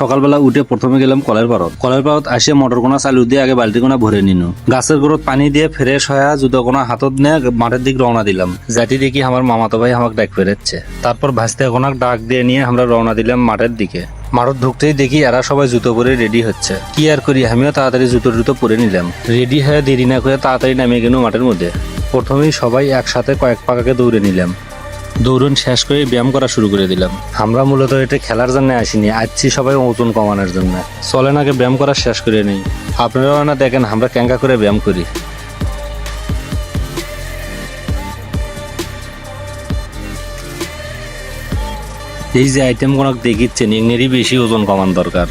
সকালবেলা উঠে প্রথমে গেলাম কলের পারত কলের পারত আসে মোটর কোনা চালু দিয়ে আগে বালতি কোনা ভরে নিনু গাছের গোড়ত পানি দিয়ে ফ্রেশ হয়ে জুতো কোনা হাতত নিয়ে মাঠের দিক রওনা দিলাম। যাতে দেখি আমার মামাতো ভাই আমাকে ডাক ফেরেচ্ছে তারপর ভাসতে কোনাক ডাক দিয়ে নিয়ে আমরা রওনা দিলাম মাঠের দিকে। মাঠত ঢুকতেই দেখি এরা সবাই জুতো পরে রেডি হচ্ছে। কি আর করি, আমিও তাড়াতাড়ি জুতো জুতো পরে নিলাম। রেডি হয়ে দেরি না করে তাড়াতাড়ি নামিয়ে গেল মাঠের মধ্যে। প্রথমেই সবাই একসাথে কয়েক পাকাকে দৌড়ে নিলাম। দৌড়ন শেষ করে ব্যায়াম করা শুরু করে দিলাম। আমরা মূলত এটা খেলার জন্য আসিনি আসছি সবাই ওজন কমানোর জন্য। চলেন আগে ব্যায়াম করা শেষ করে নেই। আপনারাও না দেখেন, আমরা ক্যাঙ্কা করে ব্যায়াম করি। এই যে আইটেমগুলো দেখিচ্ছেন এগুলোরই বেশি ওজন কমান দরকার।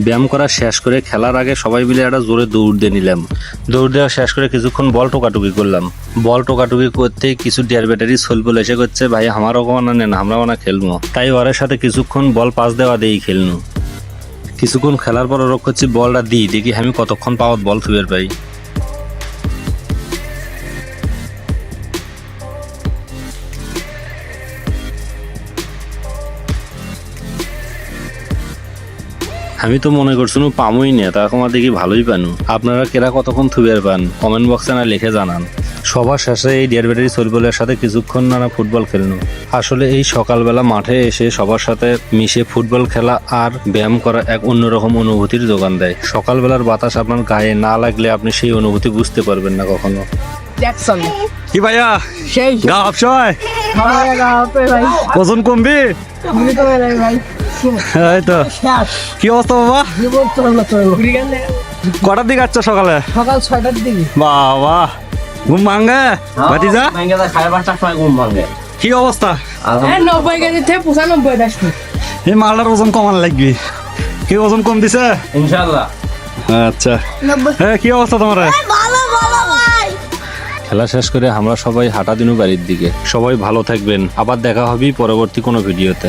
ব্যায়াম করা শেষ করে খেলার আগে সবাই মিলে একটা জোরে দৌড় দিয়ে নিলাম। দৌড় দেওয়া শেষ করে কিছুক্ষণ বল টোকাটুকি করলাম। বল টোকাটুকি করতে কিছু ডিয়ার ব্যাটারি সলবল এসে করছে, ভাই, আমারও কমানা নেন আমরাও না খেলব। তাই ওদের সাথে কিছুক্ষণ বল পাস দেওয়া দিয়েই খেলনু। কিছুক্ষণ খেলার পর ওরক করছি, বলটা দিই দেখি আমি কতক্ষণ পাওয়ার বল থুবের পাই। আমি তো মনে করছিলাম পামই না তা আমার দেখি ভালোই পানু। আপনারা কেরা কতক্ষণ থুবের পান? কমেন্ট বক্সে না লিখে জানান। সবার শেষে এই ডিয়ার ব্যাটারি সলবলের সাথে কিছুক্ষণ নানা ফুটবল খেলনু। আসলে এই সকালবেলা মাঠে এসে সবার সাথে মিশে ফুটবল খেলা আর ব্যায়াম করা এক অন্যরকম অনুভূতির যোগান দেয়। সকালবেলার বাতাস আপনার গায়ে না লাগলে আপনি সেই অনুভূতি বুঝতে পারবেন না কখনো। কি ভাইয়া? সেই। গাপে ভাই। ওজন কমবি? আপনি তো ভাই ভাই। এই তো। কি অবস্থা বাবা? কটার দিকে আসছো সকালে? সকাল ছয়টার দিকে। বাবা ঘুম ভাঙ্গে ভাতিজা? সাড়ে পাঁচটার সময় ঘুম ভাঙে। কি অবস্থা? হ্যাঁ নব্বই কেজি থেকে পঁচানব্বই এই মালটার ওজন কমান লাগবি। কি ওজন কম দিছে ইনশাল্লাহ আচ্ছা হ্যাঁ কি অবস্থা তোমার? খেলা শেষ করে আমরা সবাই হাঁটা দিনু বাড়ির দিকে। সবাই ভালো থাকবেন। আবার দেখা হবে পরবর্তী কোনো ভিডিওতে।